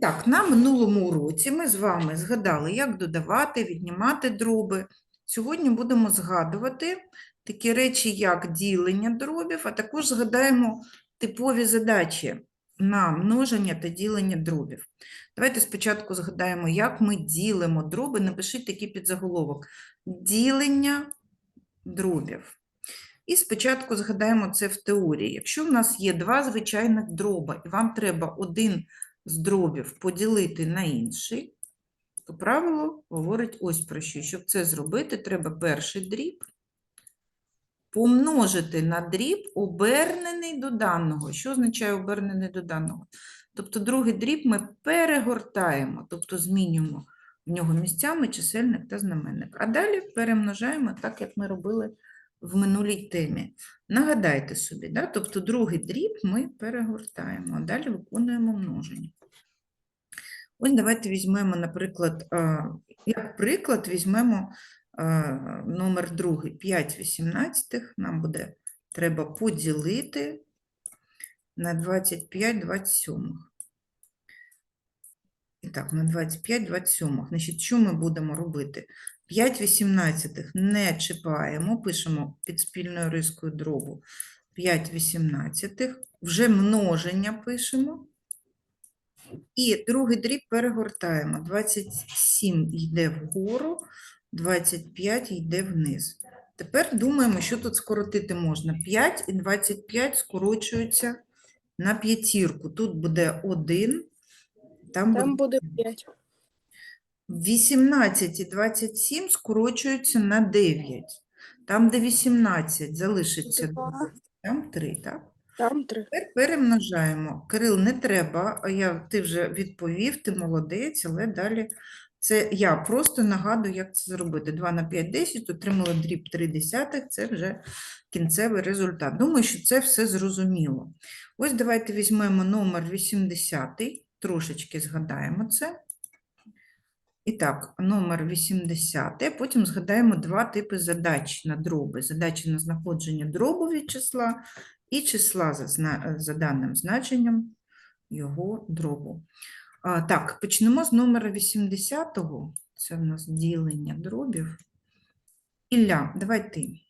Так, на минулому уроці ми з вами згадали, як додавати, віднімати дроби. Сьогодні будемо згадувати такі речі, як ділення дробів, а також згадаємо типові задачі на множення та ділення дробів. Давайте спочатку згадаємо, як ми ділимо дроби. Напишіть такий підзаголовок. Ділення дробів. І спочатку згадаємо це в теорії. Якщо в нас є два звичайних дроба, і вам треба один з дробів поділити на інший, то правило говорить ось про що. Щоб це зробити, треба перший дріб помножити на дріб, обернений до даного. Що означає обернений до даного? Тобто другий дріб ми перегортаємо, тобто змінюємо в нього місцями чисельник та знаменник. А далі перемножаємо так, як ми робили в минулій темі. Нагадайте собі, да? тобто другий дріб ми перегортаємо, а далі виконуємо множення. Ось давайте візьмемо, наприклад, як приклад, візьмемо номер другий, 5 вісімнадцятих, нам буде треба поділити на 25 27. І так, на 25 27. Значить, що ми будемо робити? 5 вісімнадцятих не чіпаємо, пишемо під спільною рискою дробу 5 вісімнадцятих, вже множення пишемо. І другий дріб перегортаємо. 27 йде вгору, 25 йде вниз. Тепер думаємо, що тут скоротити можна. 5 і 25 скорочуються на п'ятірку. Тут буде 1, там, Там буде буде 5. 18 і 27 скорочуються на 9. Там, де 18, залишиться 2, там 3, так? Там 3. Тепер перемножаємо. Кирил, не треба, а я, ти вже відповів, ти молодець, але далі це я просто нагадую, як це зробити. 2 на 5 – 10, отримали дріб 3 десятих, це вже кінцевий результат. Думаю, що це все зрозуміло. Ось давайте візьмемо номер 80, трошечки згадаємо це. І так, номер 80, потім згадаємо два типи задач на дроби. Задачі на знаходження дробу від числа і числа за, за даним значенням його дробу. А, так, почнемо з номера 80-го. Це в нас ділення дробів. Ілля, давай ти.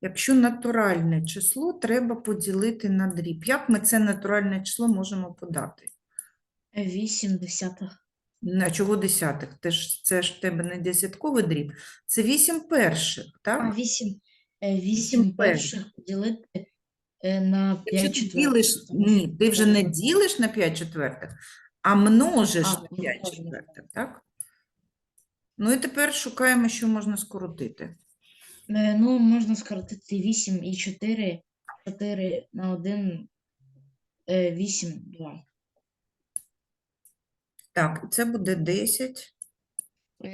Якщо натуральне число треба поділити на дріб. Як ми це натуральне число можемо подати? 8 На чого десятих? Це ж, це ж в тебе не десятковий дріб, це 8 перших, так? А 8, Вісім 8 перших. перших поділити е, на Якщо 5 ти четвертих. ділиш, ні, ти вже не ділиш на 5 четвертих, а множиш А, на 5 множиш. четвертих, так? Ну і тепер шукаємо, що можна скоротити. Е, Ну, можна скоротити 8 і 4, 4 на 1, 8, 2. Так, це буде 10,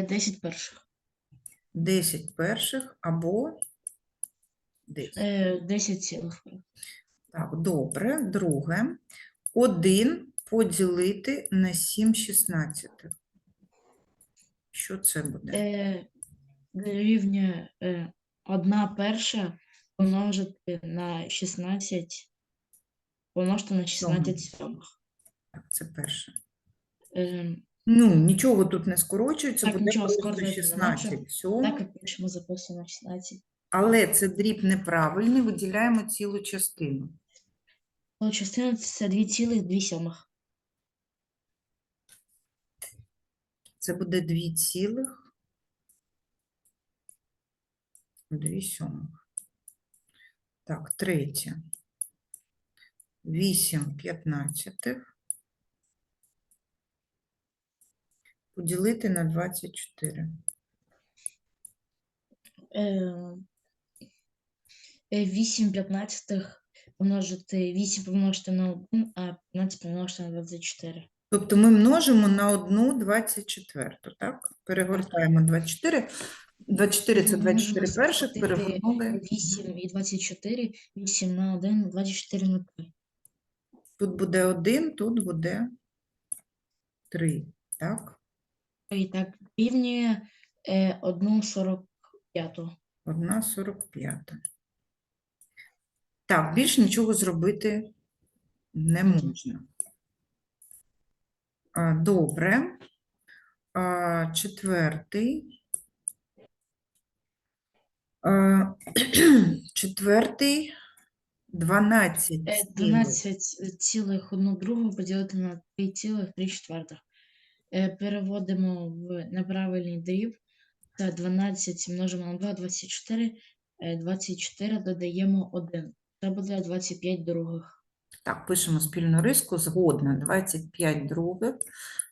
10 перших. 10 перших або 10. Е, 10 цілих. Так, добре. Друге. 1 поділити на 7 шістнадцятих. Що це буде? Е, Рівня 1 перша помножити на 16, помножити на 16 сьомих. Так, це перше. Е, Ну, нічого тут не скорочується, Так, буде нічого просто скорочувати не 16 треба. сьомих. Так, як пишемо записано 16. Але це дріб неправильний, виділяємо цілу частину. То частина це 2,2 сьомих. Це буде 2 цілих 2 сьомих. Так, третє. 8 п'ятнадцятих поділити на 24. Е, 8 п'ятнадцятих помножити 8 помножити на 1, а 15 помножити на 24. Тобто ми множимо на одну 24, так? Перегортаємо 24. 24 це Ну, 24 перших, перегорнули. 8 і 24, 8 на 1, 24 на 3. Тут буде 1, тут буде 3, так? І так рівнює е, 1,45. 1 45. Так, більш нічого зробити не можна. Добре. Четвертий. Четвертий. 12. Е, цілих. одну другу поділити на 3 цілих 3 четвертих. Е, Переводимо в неправильний дріб. Це 12 множимо на 2, 24. Е, 24 додаємо 1. Це буде 25 других. Так, пишемо спільну риску. Згодна. 25 других.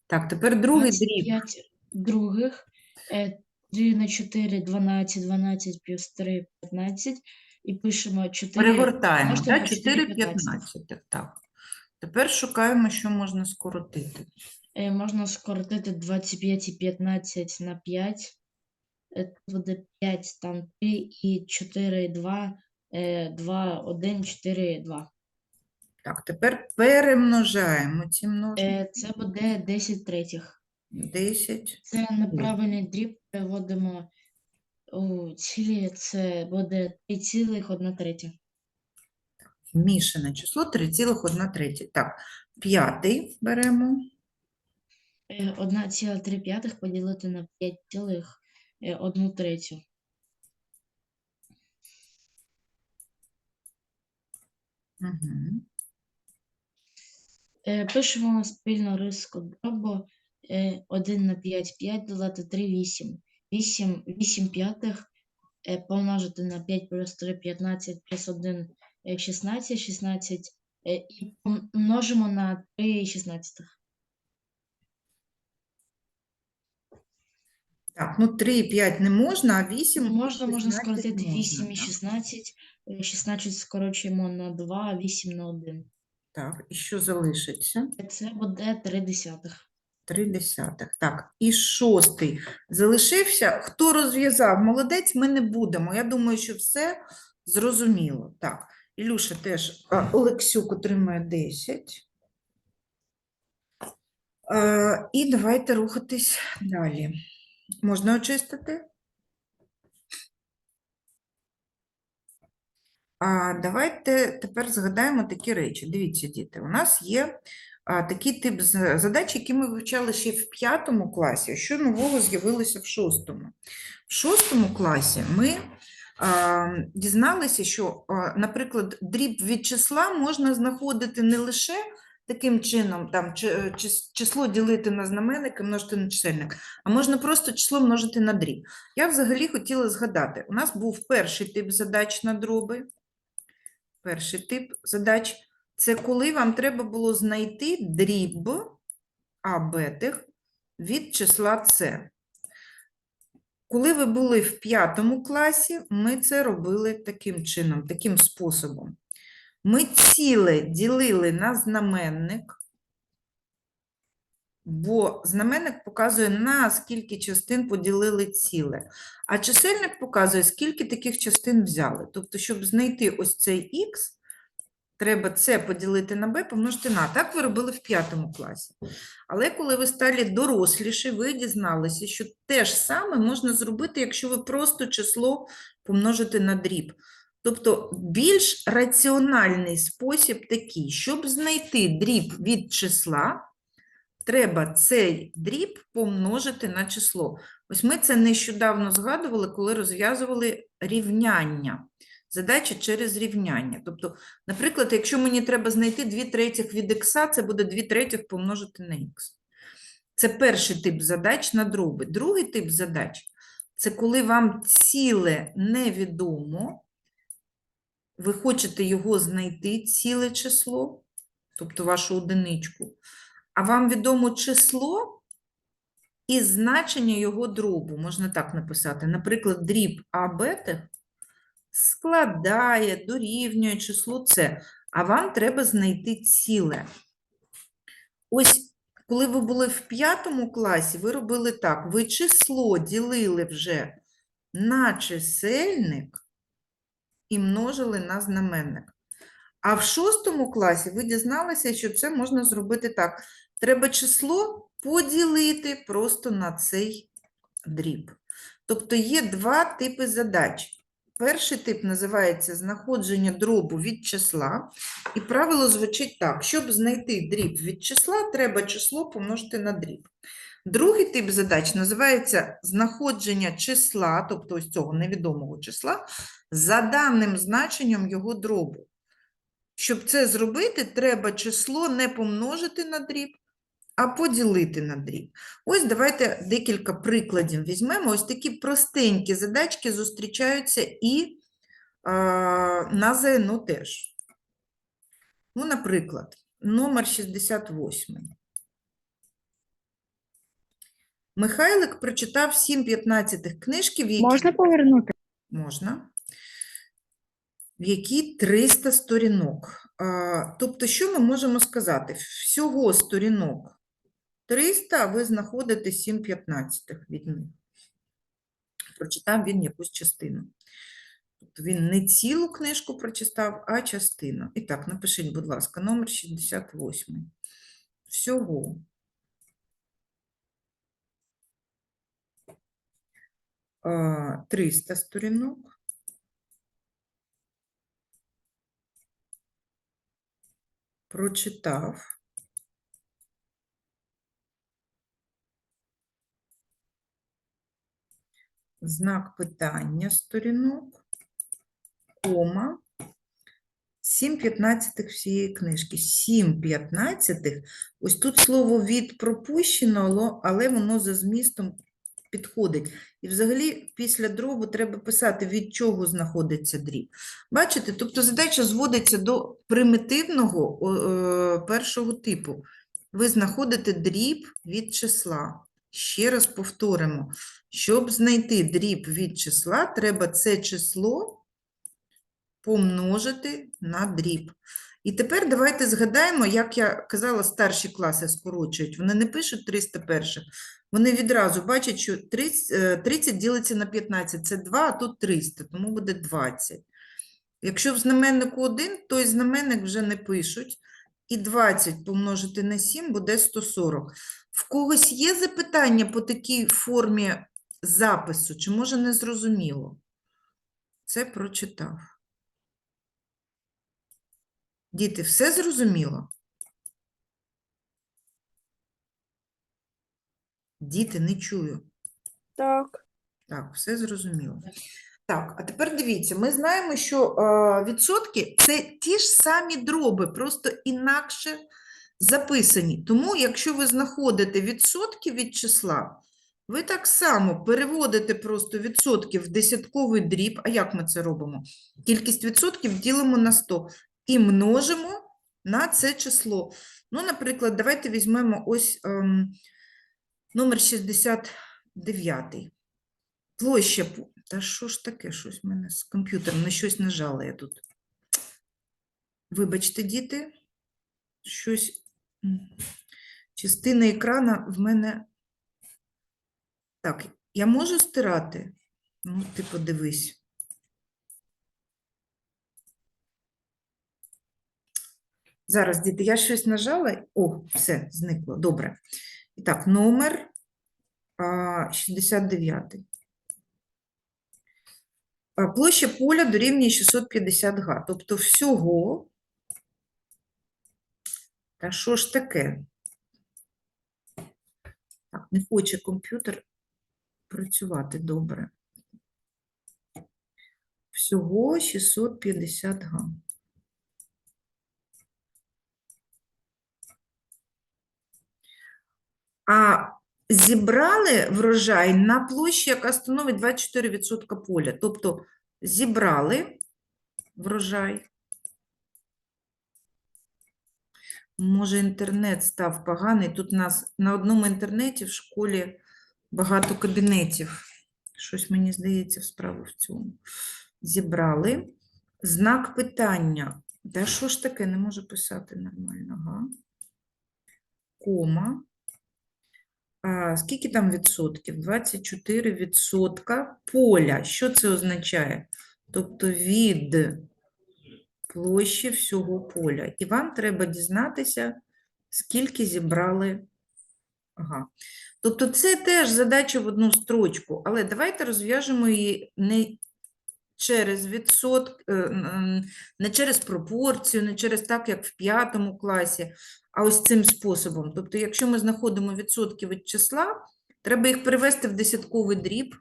Так, тепер другий дріб. 25 других. Е, 3 на 4 12, 12 плюс 3 15. І пишемо 4. Перегортаємо, так? 4 4 15. Так. Тепер шукаємо, що можна скоротити. Можна скоротити 25 і 15 на 5. Е, Це буде 5, там 3 і 4, 2, 2, 1, 4, 2. Так, тепер перемножаємо ці множення. Е, Це буде 10 третіх. 10. Це неправильний дріб переводимо у цілі, це буде 3 цілих 1 третя. Мішане число 3,1 третя. Так, п'ятий беремо. 1,3 п'ятих поділити на 5 цілих 1 третю. Угу. Е, Пишемо спільну риску дробу 1 на 5, 5 додати 3, 8. 8, 8 п'ятих е, помножити на 5 плюс 3, 15 плюс 1, е, 16, 16 е, і помножимо на 3 шістнадцятих. Так, ну 3 і 5 не можна, а 8 Можна, можна 16 скоротити 8 і 16. е, 16 скорочуємо на 2, 8 на 1. Так, і що залишиться? Це буде 3 десятих. 3 десятих. Так, і шостий залишився. Хто розв'язав? Молодець, ми не будемо. Я думаю, що все зрозуміло. Так, Ілюша теж, а, Олексюк отримує 10. Е, І давайте рухатись далі. Можна очистити? А давайте тепер згадаємо такі речі. Дивіться, діти, у нас є такий тип задач, які ми вивчали ще в п'ятому класі, що нового з'явилося в шостому. В шостому класі ми дізналися, що, наприклад, дріб від числа можна знаходити не лише таким чином, там, е, чис- число ділити на знаменник і множити на чисельник, а можна просто число множити на дріб. Я взагалі хотіла згадати, у нас був перший тип задач на дроби. Перший тип задач це коли вам треба було знайти дріб А від числа С. Коли ви були в п'ятому класі, ми це робили таким чином, таким способом. Ми ціле ділили на знаменник, бо знаменник показує, на скільки частин поділили ціле. А чисельник показує, скільки таких частин взяли. Тобто, щоб знайти ось цей х, треба це поділити на b, помножити на. Так ви робили в п'ятому класі. Але коли ви стали доросліші, ви дізналися, що те ж саме можна зробити, якщо ви просто число помножите на дріб. Тобто більш раціональний спосіб такий, щоб знайти дріб від числа, треба цей дріб помножити на число. Ось ми це нещодавно згадували, коли розв'язували рівняння. Задача через рівняння. Тобто, наприклад, якщо мені треба знайти 2 третіх від х, це буде 2 третіх помножити на х. Це перший тип задач на дроби. Другий тип задач – це коли вам ціле невідомо, ви хочете його знайти, ціле число, тобто вашу одиничку, а вам відомо число і значення його дробу. Можна так написати. Наприклад, дріб А бетих складає, дорівнює числу С, а вам треба знайти ціле. Ось, коли ви були в п'ятому класі, ви робили так, ви число ділили вже на чисельник і множили на знаменник. А в шостому класі ви дізналися, що це можна зробити так. Треба число поділити просто на цей дріб. Тобто є два типи задач. Перший тип називається знаходження дробу від числа. І правило звучить так: щоб знайти дріб від числа, треба число помножити на дріб. Другий тип задач називається знаходження числа, тобто ось цього невідомого числа, за даним значенням його дробу. Щоб це зробити, треба число не помножити на дріб, а поділити на дріб. Ось давайте декілька прикладів візьмемо. Ось такі простенькі задачки зустрічаються і а, на ЗНО теж. Ну, наприклад, номер 68. Михайлик прочитав 7 15 книжки, в які Можна повернути? Можна. В якій 300 сторінок. А, тобто, що ми можемо сказати? Всього сторінок 300, а ви знаходите 7 15 від них. Прочитав він якусь частину. Тобто він не цілу книжку прочитав, а частину. І так, напишіть, будь ласка, номер 68. Всього. 300 сторінок. Прочитав. Знак питання сторінок, кома, 7 п'ятнадцятих всієї книжки. 7 п'ятнадцятих. Ось тут слово від пропущено, але воно за змістом підходить. І взагалі після дробу треба писати, від чого знаходиться дріб. Бачите, тобто задача зводиться до примітивного е, першого типу. Ви знаходите дріб від числа. Ще раз повторимо. Щоб знайти дріб від числа, треба це число помножити на дріб. І тепер давайте згадаємо, як я казала, старші класи скорочують. Вони не пишуть 301, вони відразу бачать, що 30, е, 30 ділиться на 15, це 2, а тут 300, тому буде 20. Якщо в знаменнику 1, то і знаменник вже не пишуть. І 20 помножити на 7 буде 140. В когось є запитання по такій формі запису, чи може не зрозуміло? Це прочитав. Діти, все зрозуміло? Діти, не чую. Так. Так, все зрозуміло. Так. А тепер дивіться, ми знаємо, що е, відсотки це ті ж самі дроби, просто інакше записані. Тому, якщо ви знаходите відсотки від числа, ви так само переводите просто відсотки в десятковий дріб. А як ми це робимо? Кількість відсотків ділимо на 100 і множимо на це число. Ну, наприклад, давайте візьмемо ось ем, номер 69. Площа. Та що ж таке? Щось в мене з комп'ютером, на щось нажала я тут. Вибачте, діти, щось. Частина екрана в мене. Так, я можу стирати? Ну, ти подивись. Зараз, діти, я щось нажала. О, все, зникло. Добре. І так, номер 69. Площа поля дорівнює 650 га. Тобто всього. Та що ж таке? Так, не хоче комп'ютер працювати добре. Всього 650 га. А зібрали врожай на площі, яка становить 24% поля. Тобто зібрали врожай. Може, інтернет став поганий. Тут у нас на одному інтернеті в школі багато кабінетів. Щось мені здається, справа в цьому. Зібрали. Знак питання. Та що ж таке? Не можу писати нормально. Ага. Кома. Скільки там відсотків? 24 відсотка поля. Що це означає? Тобто від площі всього поля. І вам треба дізнатися, скільки зібрали. Ага. Тобто це теж задача в одну строчку, але давайте розв'яжемо її не через відсотк, е, не через пропорцію, не через так, як в п'ятому класі, а ось цим способом. Тобто, якщо ми знаходимо відсотки від числа, треба їх перевести в десятковий дріб.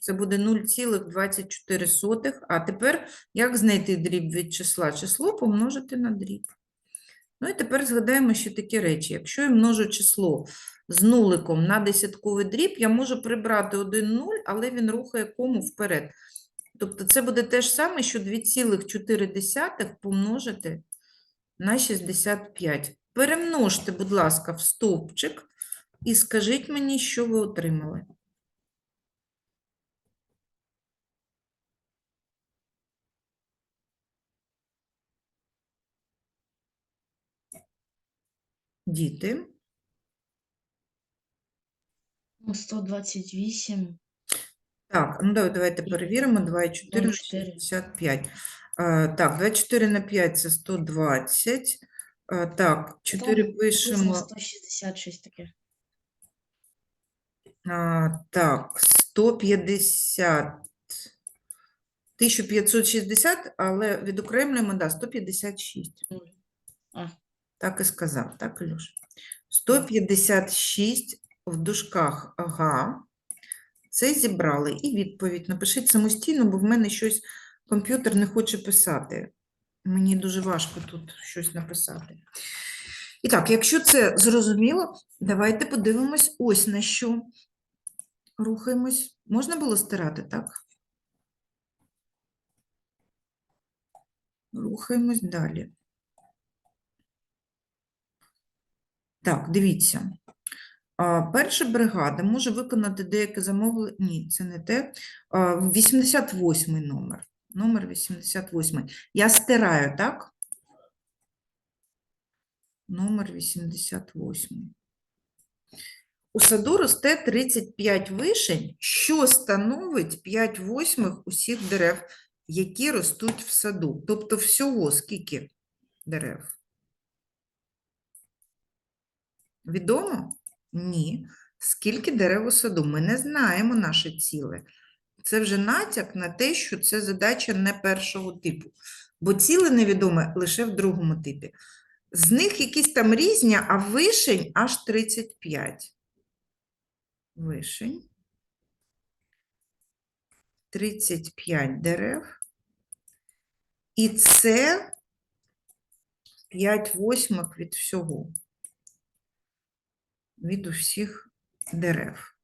Це буде 0,24. А тепер як знайти дріб від числа? Число помножити на дріб. Ну і тепер згадаємо ще такі речі. Якщо я множу число з нуликом на десятковий дріб, я можу прибрати один нуль, але він рухає кому вперед. Тобто це буде те ж саме, що 2,4 помножити на 65. Перемножте, будь ласка, в стовпчик і скажіть мені, що ви отримали. Діти. Ну, 128. Так, ну давай- давайте перевіримо. 2,4 на 0,4. 65. Е, Так, 24 на 5 – це 120. Е, Так, 4 Там пишемо. написано 166 таке. А, Так, 150. 1560, але відокремлюємо, да, 156. А. Так і сказав, так, Ілюш? 156 в дужках ага. Це зібрали. І відповідь напишіть самостійно, бо в мене щось комп'ютер не хоче писати. Мені дуже важко тут щось написати. І так, якщо це зрозуміло, давайте подивимось ось на що. Рухаємось. Можна було стирати, так? Рухаємось далі. Так, дивіться. Перша бригада може виконати деяке замовлення. Ні, це не те. 88 номер. Номер 88. Я стираю, так? Номер 88. У саду росте 35 вишень, що становить 5 восьмих усіх дерев, які ростуть в саду. Тобто всього скільки дерев? Відомо? Ні. Скільки дерев у саду? Ми не знаємо наше ціле. Це вже натяк на те, що це задача не першого типу, бо ціле невідоме лише в другому типі. З них якісь там різні, а вишень аж 35. Вишень. 35 дерев. І це 5 восьмих від всього. Від усіх дерев.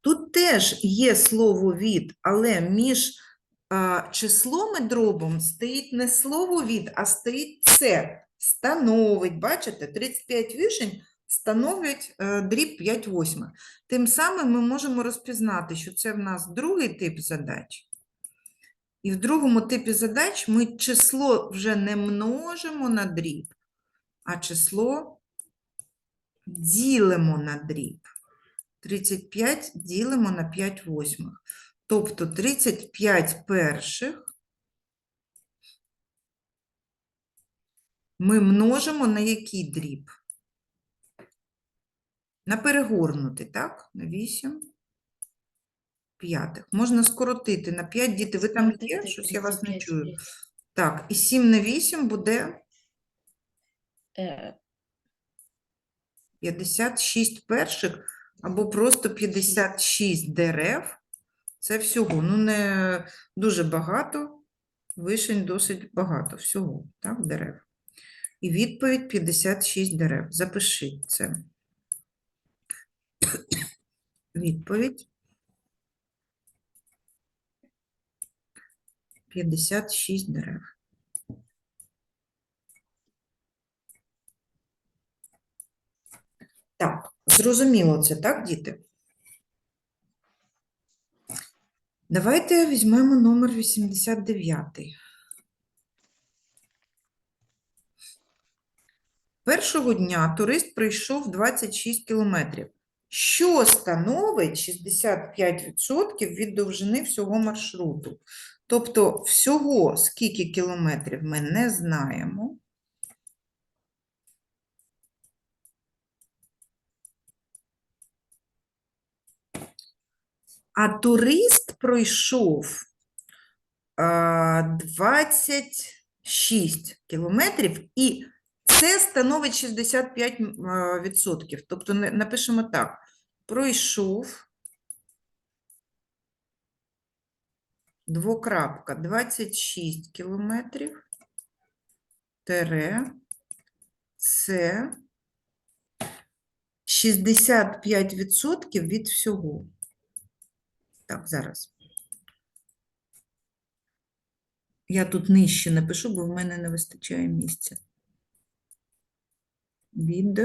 Тут теж є слово від, але між числом і дробом стоїть не слово від, а стоїть це. Становить, бачите, 35 вишень становлять е, дріб 5 восьмих. Тим самим ми можемо розпізнати, що це в нас другий тип задач. І в другому типі задач ми число вже не множимо на дріб, а число ділимо на дріб. 35 ділимо на 5 восьмих. Тобто 35 перших ми множимо на який дріб? На перегорнутий, так? На 8 п'ятих. Можна скоротити на 5 діти. Ви там є? Щось я вас не чую. Так, і 7 на 8 буде Е, 56 перших або просто 56 дерев. Це всього. Ну, не дуже багато. Вишень досить багато всього, так, дерев. І відповідь 56 дерев. Запишіть це. Відповідь 56 дерев. Так, зрозуміло це, так, діти? Давайте візьмемо номер 89. Першого дня турист пройшов 26 кілометрів, що становить 65% від довжини всього маршруту. Тобто всього скільки кілометрів ми не знаємо. А турист пройшов 26 кілометрів, і це становить 65 м, а, відсотків. Тобто напишемо так: пройшов. Двокрапка. 26 кілометрів, тере, це 65% від всього. Так, зараз. Я тут нижче напишу, бо в мене не вистачає місця. Від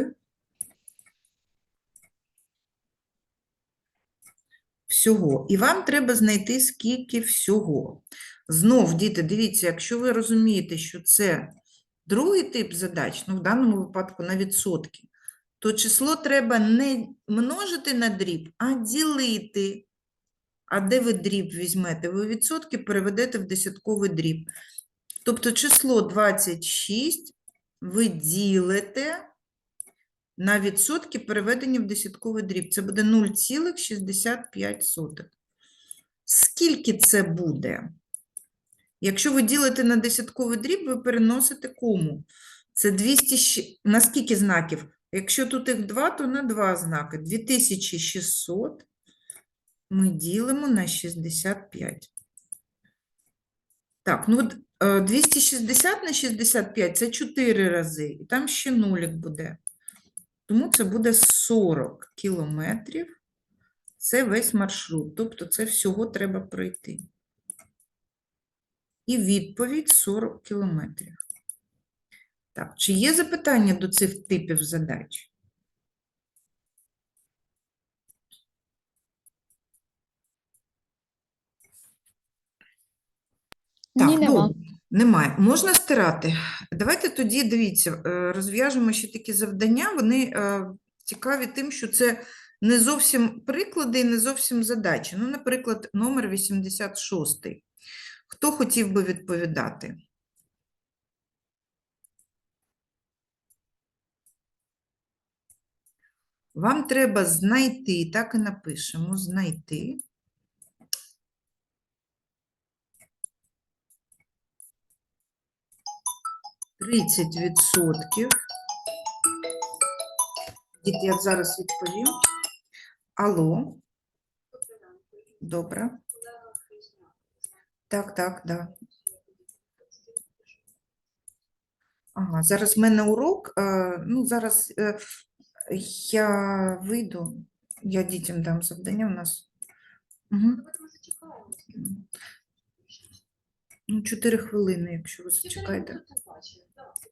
всього. І вам треба знайти, скільки всього. Знов, діти, дивіться, якщо ви розумієте, що це другий тип задач, ну в даному випадку на відсотки, то число треба не множити на дріб, а ділити. А де ви дріб візьмете? Ви відсотки переведете в десятковий дріб. Тобто число 26 ви ділите на відсотки, переведені в десятковий дріб. Це буде 0,65. Скільки це буде? Якщо ви ділите на десятковий дріб, ви переносите кому? Це 200, щ- на скільки знаків? Якщо тут їх 2, то на 2 знаки. 2600 ми ділимо на 65. Так, ну от е, 260 на 65 – це 4 рази, і там ще нулик буде. Тому це буде 40 кілометрів. Це весь маршрут, тобто це всього треба пройти. І відповідь 40 кілометрів. Так, чи є запитання до цих типів задач? Так, Ні, нема. добре. Немає. Можна стирати. Давайте тоді, дивіться, е, розв'яжемо ще такі завдання. Вони е, цікаві тим, що це не зовсім приклади і не зовсім задачі. Ну, наприклад, номер 86. Хто хотів би відповідати? Вам треба знайти, так і напишемо, знайти. Тридцять відсотків. Діти, я зараз відповім. Алло. Добре. Так, так, да. Ага, зараз в мене урок. е, Ну, зараз е, я вийду, я дітям дам завдання у нас. Угу. Ну, 4 хвилини, якщо ви зачекаєте.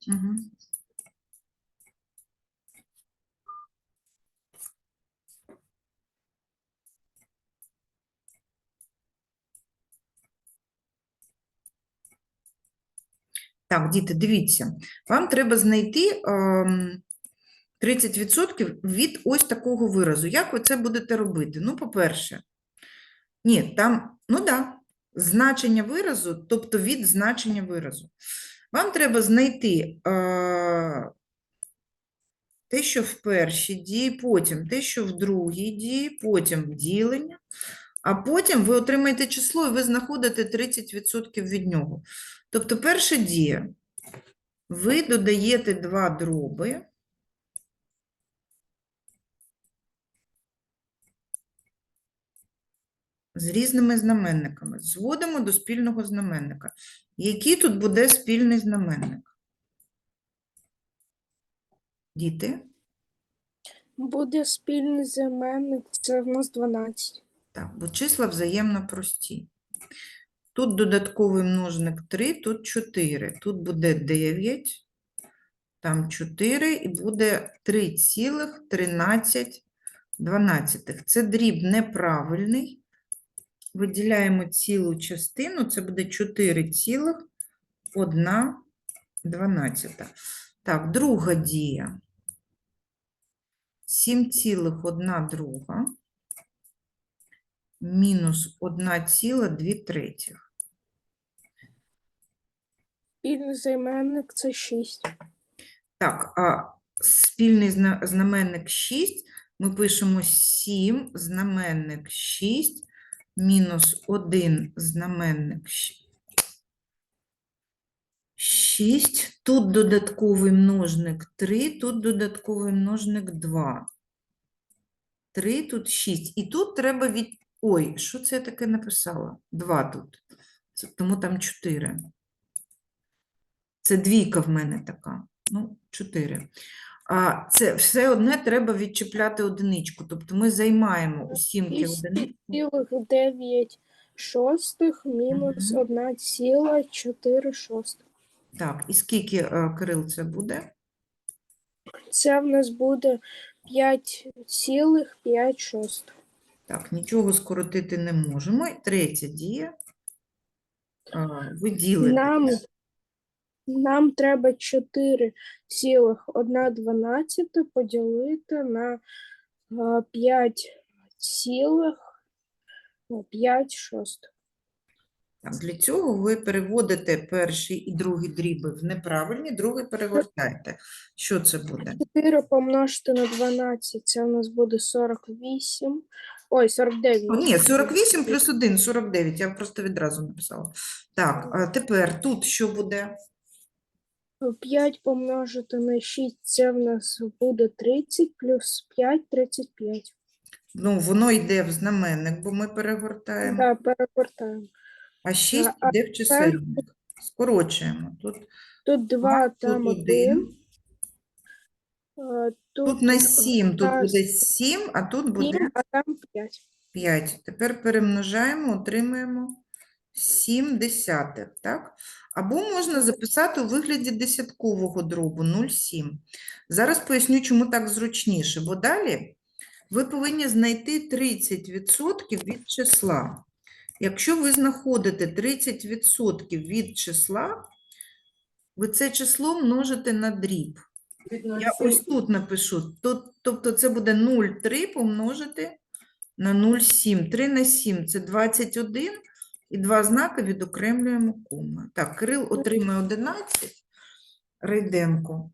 Угу. Так, діти, дивіться, вам треба знайти ем, 30% від ось такого виразу. Як ви це будете робити? Ну, по-перше, ні, там, ну так, да, значення виразу, тобто від значення виразу. Вам треба знайти е, те, що в першій дії, потім те, що в другій дії, потім ділення, а потім ви отримаєте число і ви знаходите 30% від нього. Тобто перша дія. Ви додаєте два дроби. З різними знаменниками. Зводимо до спільного знаменника. Який тут буде спільний знаменник? Діти? Буде спільний знаменник, це в нас 12. Так, бо числа взаємно прості. Тут додатковий множник 3, тут 4. Тут буде 9, там 4 і буде 3,13. Це дріб неправильний. Виділяємо цілу частину, це буде 4,1. Так, друга дія. 7,1 друга мінус 1,2 третіх. Спільний знаменник це 6. Так, а спільний знаменник 6, ми пишемо 7, знаменник 6, мінус 1 знаменник 6. Тут додатковий множник 3, тут додатковий множник 2. 3, тут 6. І тут треба від... Ой, що це я таке написала? 2 тут. Тому там 4. Це двійка в мене така. Ну, 4. А це все одне треба відчіпляти одиничку. Тобто ми займаємо у сімки цілих дев'ять шостих мінус Мгм. одна ціла чотири шостих. Так, і скільки, е, Кирил, це буде? Це в нас буде п'ять цілих п'ять шостих. Так, нічого скоротити не можемо. І Третя дія. Виділити. Нам, нам треба 4 цілих 1 дванадцята поділити на 5 цілих 5 шостих. Так, для цього ви переводите перший і другий дріби в неправильні, другий перегортаєте. Що це буде? 4 помножити на 12, це у нас буде 48. Ой, 49. О, ні, 48 плюс 1, 49. Я просто відразу написала. Так, а тепер тут що буде? 5 помножити на 6, це в нас буде 30, плюс 5 – 35. Ну, воно йде в знаменник, бо ми перегортаємо. Так, перевертаємо. А 6 а йде в чисельник. Скорочуємо. Тут Тут 2, там 1. 1. Тут, Тут на 7, тут буде 7, а тут буде а там 5. 5. Тепер перемножаємо, отримаємо 7 десятих, так? Або можна записати у вигляді десяткового дробу 0,7. Зараз поясню, чому так зручніше, бо далі ви повинні знайти 30% від числа. Якщо ви знаходите 30% від числа, ви це число множите на дріб. Я ось тут напишу. Тобто це буде 0,3 помножити на 0,7. 3 на 7 – це 21. І два знаки відокремлюємо кома. Так, Кирил отримує 11. Рейденко.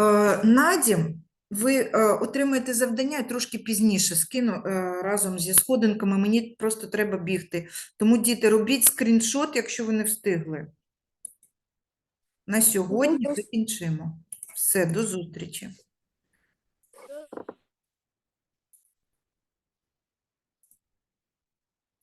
Е, Надім, ви е, отримаєте завдання, я трошки пізніше скину е, разом зі сходинками. Мені просто треба бігти. Тому, діти, робіть скріншот, якщо ви не встигли. На сьогодні закінчимо. Все, до зустрічі.